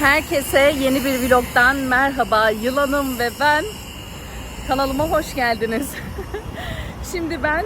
Herkese yeni bir vlogdan merhaba. Yılanım ve ben kanalıma hoş geldiniz. Şimdi ben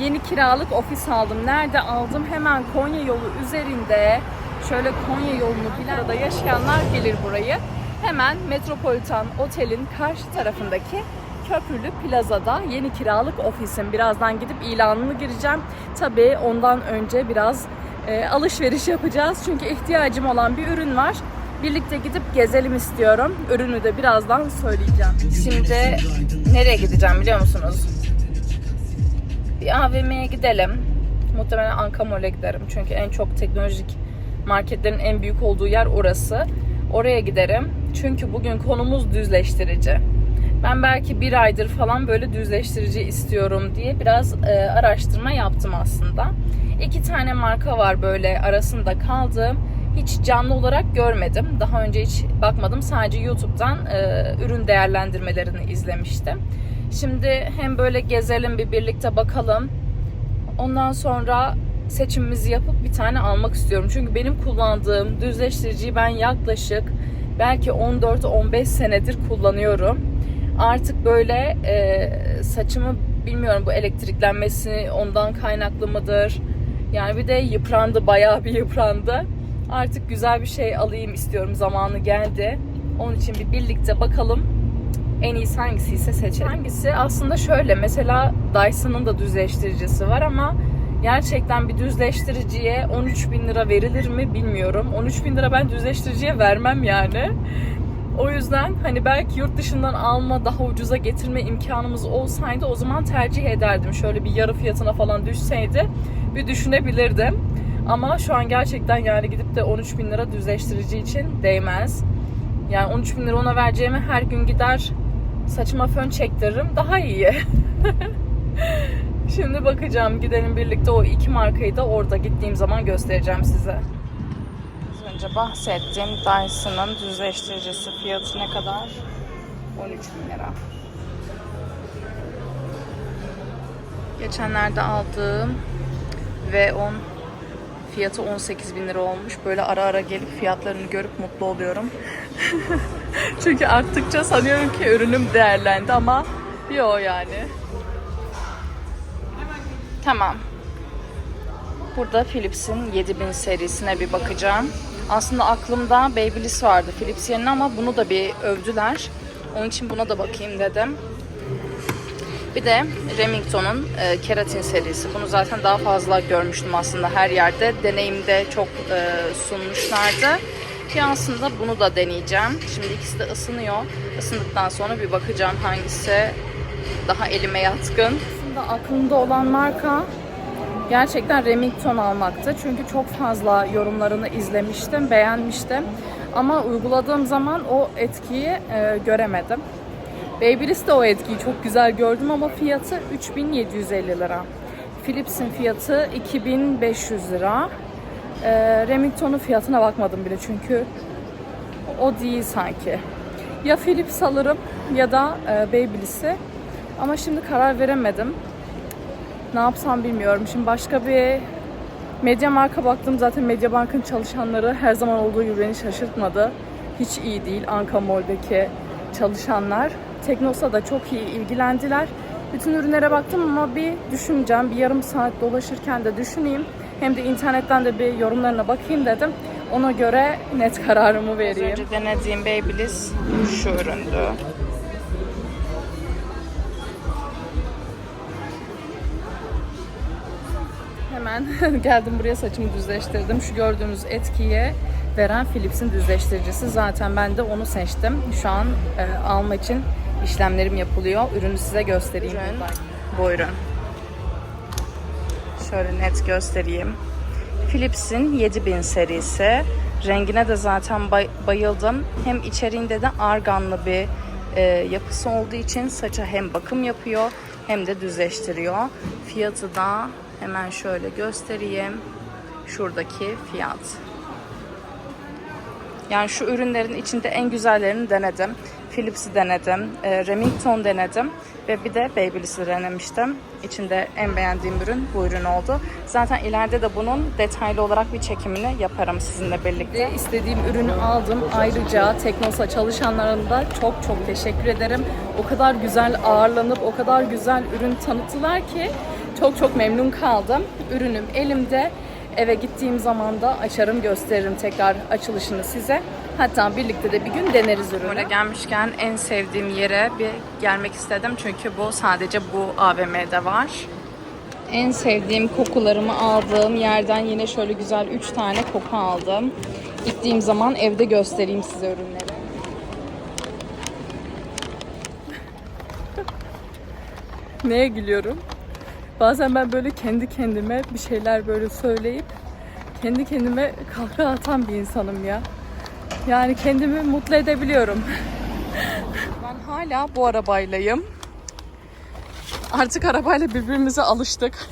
yeni kiralık ofis aldım. Nerede aldım? Hemen Konya yolu üzerinde. Şöyle Konya yolunu bilen da yaşayanlar gelir burayı. Hemen Metropolitan Otel'in karşı tarafındaki Köprülü Plaza'da yeni kiralık ofisim. Birazdan gidip ilanını gireceğim. Tabii ondan önce biraz e, alışveriş yapacağız. Çünkü ihtiyacım olan bir ürün var. Birlikte gidip gezelim istiyorum. Ürünü de birazdan söyleyeceğim. Şimdi nereye gideceğim biliyor musunuz? Bir AVM'ye gidelim. Muhtemelen Ankamol'e giderim. Çünkü en çok teknolojik marketlerin en büyük olduğu yer orası. Oraya giderim. Çünkü bugün konumuz düzleştirici. Ben belki bir aydır falan böyle düzleştirici istiyorum diye biraz e, araştırma yaptım aslında. İki tane marka var böyle arasında kaldığım. Hiç canlı olarak görmedim. Daha önce hiç bakmadım. Sadece YouTube'dan e, ürün değerlendirmelerini izlemiştim. Şimdi hem böyle gezelim bir birlikte bakalım. Ondan sonra seçimimizi yapıp bir tane almak istiyorum. Çünkü benim kullandığım düzleştiriciyi ben yaklaşık belki 14-15 senedir kullanıyorum. Artık böyle e, saçımı bilmiyorum bu elektriklenmesi ondan kaynaklı mıdır? Yani bir de yıprandı, bayağı bir yıprandı. Artık güzel bir şey alayım istiyorum. Zamanı geldi. Onun için bir birlikte bakalım. En iyisi hangisi ise seçelim. Hangisi? Aslında şöyle. Mesela Dyson'ın da düzleştiricisi var ama gerçekten bir düzleştiriciye 13 bin lira verilir mi bilmiyorum. 13 bin lira ben düzleştiriciye vermem yani. O yüzden hani belki yurt dışından alma daha ucuza getirme imkanımız olsaydı o zaman tercih ederdim. Şöyle bir yarı fiyatına falan düşseydi bir düşünebilirdim. Ama şu an gerçekten yani gidip de 13 bin lira düzleştirici için değmez. Yani 13 bin lira ona vereceğime her gün gider saçıma fön çektiririm. Daha iyi. Şimdi bakacağım. Gidelim birlikte o iki markayı da orada gittiğim zaman göstereceğim size. Önce bahsettiğim Dyson'ın düzleştiricisi fiyatı ne kadar? 13 bin lira. Geçenlerde aldığım V10 fiyatı 18 bin lira olmuş. Böyle ara ara gelip fiyatlarını görüp mutlu oluyorum. Çünkü arttıkça sanıyorum ki ürünüm değerlendi ama yok yani. Tamam. Burada Philips'in 7000 serisine bir bakacağım. Aslında aklımda Babyliss vardı Philips yerine ama bunu da bir övdüler. Onun için buna da bakayım dedim. Bir de Remington'un e, keratin serisi. Bunu zaten daha fazla görmüştüm aslında her yerde. Deneyimde çok e, sunmuşlardı. Ki aslında bunu da deneyeceğim. Şimdi ikisi de ısınıyor. Isındıktan sonra bir bakacağım hangisi daha elime yatkın. Aslında aklımda olan marka gerçekten Remington almaktı. Çünkü çok fazla yorumlarını izlemiştim, beğenmiştim. Ama uyguladığım zaman o etkiyi e, göremedim. Babyliss de o etkiyi çok güzel gördüm ama fiyatı 3750 lira. Philips'in fiyatı 2500 lira. E, Remington'un fiyatına bakmadım bile çünkü o değil sanki. Ya Philips alırım ya da e, Babyliss'i. Ama şimdi karar veremedim. Ne yapsam bilmiyorum. Şimdi başka bir Medya marka baktım. Zaten Medya Bank'ın çalışanları her zaman olduğu gibi beni şaşırtmadı. Hiç iyi değil Anka Mall'deki çalışanlar. Teknosa da çok iyi ilgilendiler. Bütün ürünlere baktım ama bir düşüneceğim. Bir yarım saat dolaşırken de düşüneyim. Hem de internetten de bir yorumlarına bakayım dedim. Ona göre net kararımı vereyim. Az önce denediğim Babyliss şu üründü. Hemen geldim buraya saçımı düzleştirdim. Şu gördüğünüz etkiye veren Philips'in düzleştiricisi. Zaten ben de onu seçtim. Şu an e, alma için işlemlerim yapılıyor. Ürünü size göstereyim. Ürün, bu ürün. Şöyle net göstereyim. Philips'in 7000 serisi. Rengine de zaten bay- bayıldım. Hem içeriğinde de arganlı bir e, yapısı olduğu için saça hem bakım yapıyor hem de düzleştiriyor. Fiyatı da hemen şöyle göstereyim. Şuradaki fiyat. Yani şu ürünlerin içinde en güzellerini denedim. Philips'i denedim, e, Remington denedim ve bir de Babyliss'i denemiştim. İçinde en beğendiğim ürün bu ürün oldu. Zaten ileride de bunun detaylı olarak bir çekimini yaparım sizinle birlikte. İstediğim ürünü aldım. Ayrıca Teknosa çalışanlarına da çok çok teşekkür ederim. O kadar güzel ağırlanıp o kadar güzel ürün tanıttılar ki çok çok memnun kaldım. Ürünüm elimde. Eve gittiğim zaman da açarım gösteririm tekrar açılışını size. Hatta birlikte de bir gün deneriz ürünü. Buraya gelmişken en sevdiğim yere bir gelmek istedim. Çünkü bu sadece bu AVM'de var. En sevdiğim kokularımı aldığım yerden yine şöyle güzel 3 tane koku aldım. Gittiğim zaman evde göstereyim size ürünleri. Neye gülüyorum? Bazen ben böyle kendi kendime bir şeyler böyle söyleyip kendi kendime kahkaha atan bir insanım ya. Yani kendimi mutlu edebiliyorum. Ben hala bu arabaylayım. Artık arabayla birbirimize alıştık.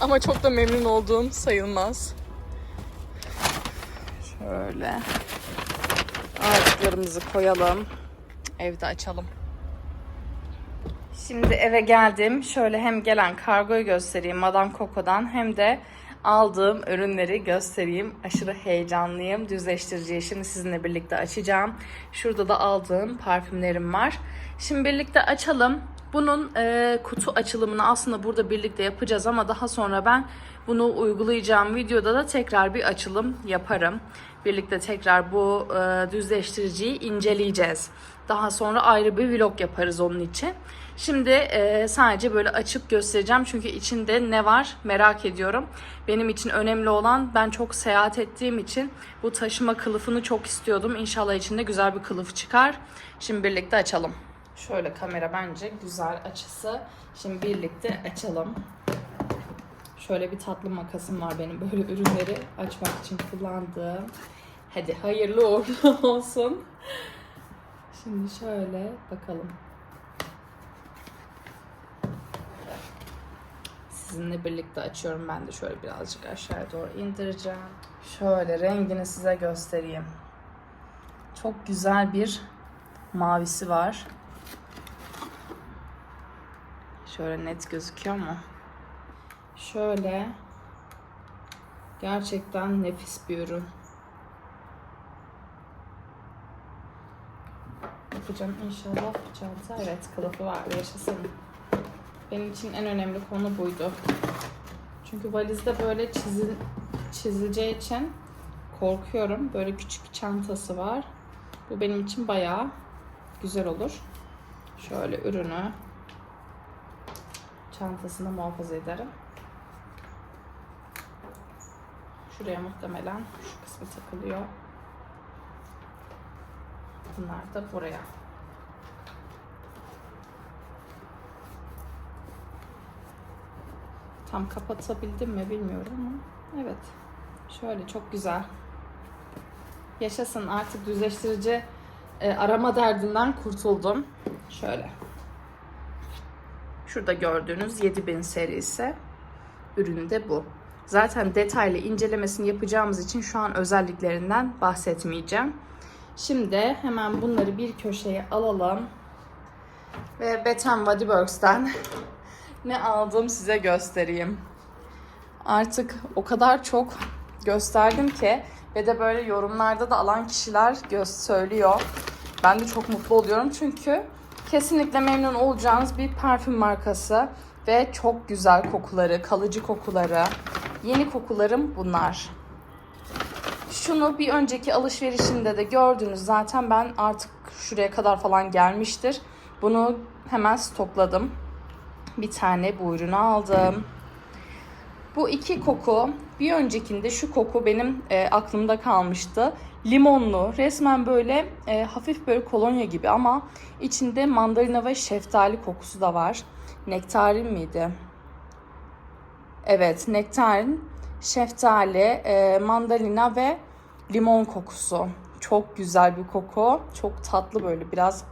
Ama çok da memnun olduğum sayılmaz. Şöyle. Ağaçlarımızı koyalım. Evde açalım. Şimdi eve geldim. Şöyle hem gelen kargoyu göstereyim Madame Coco'dan hem de aldığım ürünleri göstereyim. Aşırı heyecanlıyım. Düzleştiriciyi şimdi sizinle birlikte açacağım. Şurada da aldığım parfümlerim var. Şimdi birlikte açalım. Bunun e, kutu açılımını aslında burada birlikte yapacağız ama daha sonra ben bunu uygulayacağım videoda da tekrar bir açılım yaparım. Birlikte tekrar bu e, düzleştiriciyi inceleyeceğiz. Daha sonra ayrı bir vlog yaparız onun için. Şimdi e, sadece böyle açıp göstereceğim çünkü içinde ne var merak ediyorum. Benim için önemli olan ben çok seyahat ettiğim için bu taşıma kılıfını çok istiyordum. İnşallah içinde güzel bir kılıf çıkar. Şimdi birlikte açalım. Şöyle kamera bence güzel açısı. Şimdi birlikte açalım. Şöyle bir tatlı makasım var benim böyle ürünleri açmak için kullandığım. Hadi hayırlı uğurlu olsun. Şimdi şöyle bakalım. Sizinle birlikte açıyorum. Ben de şöyle birazcık aşağıya doğru indireceğim. Şöyle rengini size göstereyim. Çok güzel bir mavisi var. Şöyle net gözüküyor mu? Şöyle gerçekten nefis bir ürün. Yapacağım inşallah çanta. Evet kılıfı var. Yaşasın. Benim için en önemli konu buydu. Çünkü valizde böyle çizil, çizileceği için korkuyorum. Böyle küçük çantası var. Bu benim için bayağı güzel olur. Şöyle ürünü çantasında muhafaza ederim. Şuraya muhtemelen şu kısmı takılıyor. Bunlar da buraya. Tam kapatabildim mi bilmiyorum ama evet. Şöyle çok güzel. Yaşasın artık düzleştirici e, arama derdinden kurtuldum. Şöyle. Şurada gördüğünüz 7000 serisi ürünü de bu. Zaten detaylı incelemesini yapacağımız için şu an özelliklerinden bahsetmeyeceğim. Şimdi hemen bunları bir köşeye alalım. Ve Bet Body Works'ten ne aldım size göstereyim. Artık o kadar çok gösterdim ki ve de böyle yorumlarda da alan kişiler göz söylüyor. Ben de çok mutlu oluyorum çünkü kesinlikle memnun olacağınız bir parfüm markası ve çok güzel kokuları, kalıcı kokuları. Yeni kokularım bunlar. Şunu bir önceki alışverişinde de gördünüz zaten ben artık şuraya kadar falan gelmiştir. Bunu hemen stokladım. Bir tane bu ürünü aldım. Bu iki koku bir öncekinde şu koku benim e, aklımda kalmıştı. Limonlu resmen böyle e, hafif böyle kolonya gibi ama içinde mandalina ve şeftali kokusu da var. Nektarin miydi? Evet nektarin, şeftali, e, mandalina ve limon kokusu. Çok güzel bir koku. Çok tatlı böyle biraz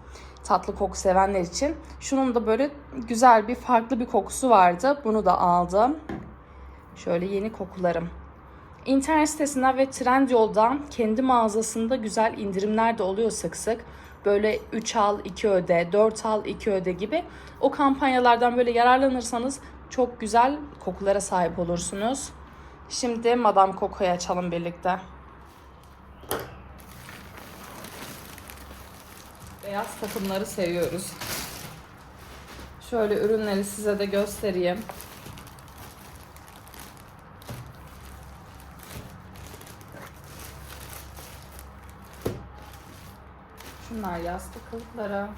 tatlı koku sevenler için. Şunun da böyle güzel bir farklı bir kokusu vardı. Bunu da aldım. Şöyle yeni kokularım. İnternet sitesinden ve Trendyol'dan kendi mağazasında güzel indirimler de oluyor sık sık. böyle 3 al 2 öde, 4 al 2 öde gibi o kampanyalardan böyle yararlanırsanız çok güzel kokulara sahip olursunuz. Şimdi Madame Coco'yu açalım birlikte. Beyaz takımları seviyoruz. Şöyle ürünleri size de göstereyim. Şunlar yastık kılıfları.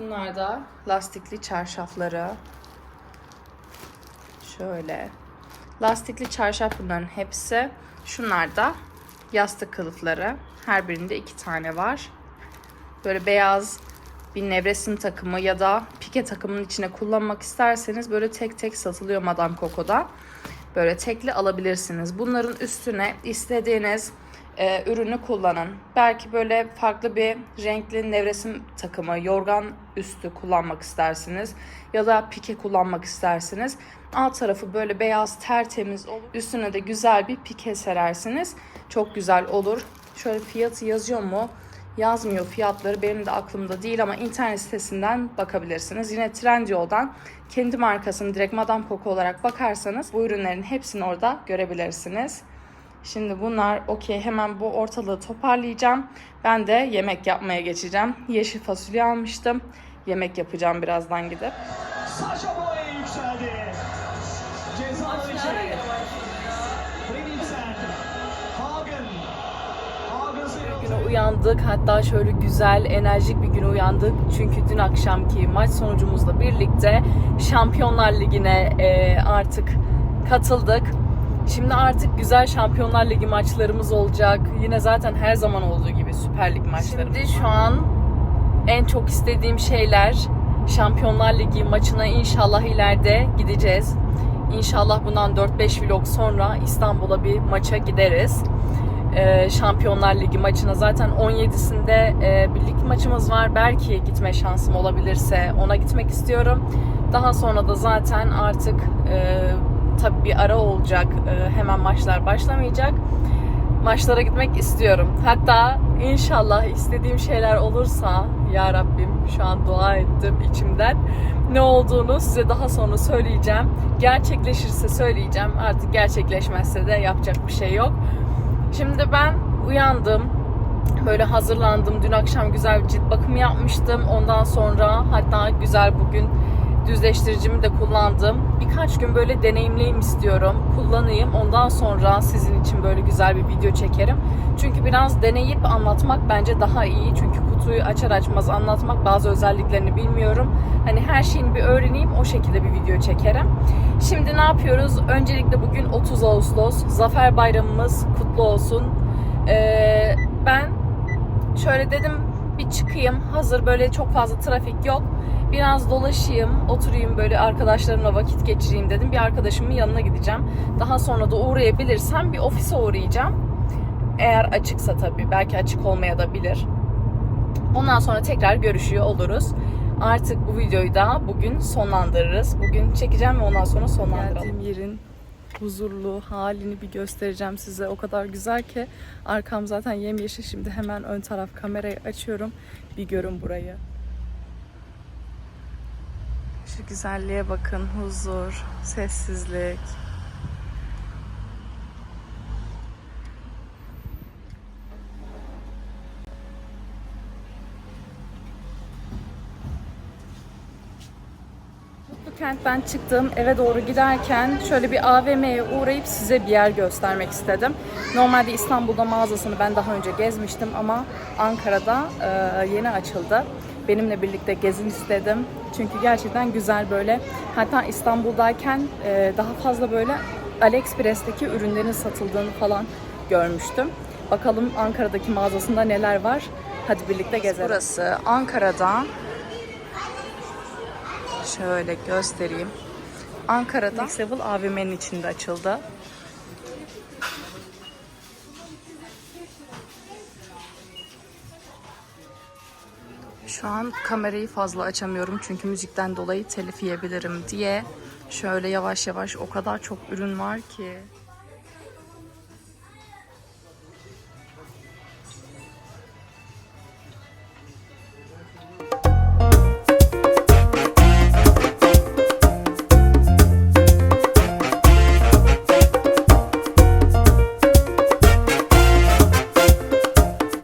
Bunlar da lastikli çarşafları. Şöyle. Lastikli çarşaf bunların hepsi. Şunlar da yastık kılıfları. Her birinde iki tane var. Böyle beyaz bir nevresim takımı ya da pike takımının içine kullanmak isterseniz böyle tek tek satılıyor Madame Coco'da. Böyle tekli alabilirsiniz. Bunların üstüne istediğiniz e, ürünü kullanın. Belki böyle farklı bir renkli nevresim takımı, yorgan üstü kullanmak istersiniz. Ya da pike kullanmak istersiniz. Alt tarafı böyle beyaz tertemiz olur. Üstüne de güzel bir pike serersiniz. Çok güzel olur. Şöyle fiyatı yazıyor mu? Yazmıyor fiyatları benim de aklımda değil ama internet sitesinden bakabilirsiniz. Yine Trendyol'dan kendi markasını direkt Madame Coco olarak bakarsanız bu ürünlerin hepsini orada görebilirsiniz. Şimdi bunlar okey hemen bu ortalığı toparlayacağım. Ben de yemek yapmaya geçeceğim. Yeşil fasulye almıştım. Yemek yapacağım birazdan gidip. Sasha Boy yükseldi. Ceza içeri. Güne uyandık. Hatta şöyle güzel, enerjik bir güne uyandık. Çünkü dün akşamki maç sonucumuzla birlikte Şampiyonlar Ligi'ne e, artık katıldık. Şimdi artık güzel Şampiyonlar Ligi maçlarımız olacak. Yine zaten her zaman olduğu gibi Süper Lig maçlarımız Şimdi şu an en çok istediğim şeyler Şampiyonlar Ligi maçına inşallah ileride gideceğiz. İnşallah bundan 4-5 vlog sonra İstanbul'a bir maça gideriz. Ee, Şampiyonlar Ligi maçına zaten 17'sinde e, bir lig maçımız var. Belki gitme şansım olabilirse ona gitmek istiyorum. Daha sonra da zaten artık e, tabii bir ara olacak. E, hemen maçlar başlamayacak maçlara gitmek istiyorum. Hatta inşallah istediğim şeyler olursa ya Rabbim şu an dua ettim içimden. Ne olduğunu size daha sonra söyleyeceğim. Gerçekleşirse söyleyeceğim. Artık gerçekleşmezse de yapacak bir şey yok. Şimdi ben uyandım. Böyle hazırlandım. Dün akşam güzel bir cilt bakımı yapmıştım. Ondan sonra hatta güzel bugün düzleştiricimi de kullandım. Birkaç gün böyle deneyimleyeyim istiyorum. Kullanayım. Ondan sonra sizin için böyle güzel bir video çekerim. Çünkü biraz deneyip anlatmak bence daha iyi. Çünkü kutuyu açar açmaz anlatmak bazı özelliklerini bilmiyorum. Hani her şeyini bir öğreneyim o şekilde bir video çekerim. Şimdi ne yapıyoruz? Öncelikle bugün 30 Ağustos. Zafer Bayramımız kutlu olsun. Ee, ben şöyle dedim bir çıkayım. Hazır böyle çok fazla trafik yok. Biraz dolaşayım, oturayım böyle arkadaşlarımla vakit geçireyim dedim. Bir arkadaşımın yanına gideceğim. Daha sonra da uğrayabilirsem bir ofise uğrayacağım. Eğer açıksa tabii. Belki açık olmaya da bilir. Ondan sonra tekrar görüşüyor oluruz. Artık bu videoyu da bugün sonlandırırız. Bugün çekeceğim ve ondan sonra sonlandıralım. Geldiğim yerin huzurlu halini bir göstereceğim size. O kadar güzel ki arkam zaten yemyeşil. Şimdi hemen ön taraf kamerayı açıyorum. Bir görün burayı. Şu güzelliğe bakın. Huzur, sessizlik. Kentten çıktım. Eve doğru giderken şöyle bir AVM'ye uğrayıp size bir yer göstermek istedim. Normalde İstanbul'da mağazasını ben daha önce gezmiştim ama Ankara'da yeni açıldı. Benimle birlikte gezin istedim. Çünkü gerçekten güzel böyle. Hatta İstanbul'dayken e, daha fazla böyle AliExpress'teki ürünlerin satıldığını falan görmüştüm. Bakalım Ankara'daki mağazasında neler var. Hadi birlikte gezelim. Burası Ankara'da Şöyle göstereyim. Ankara'da Next Level AVM'nin içinde açıldı. Şu an kamerayı fazla açamıyorum çünkü müzikten dolayı telif yiyebilirim diye. Şöyle yavaş yavaş o kadar çok ürün var ki.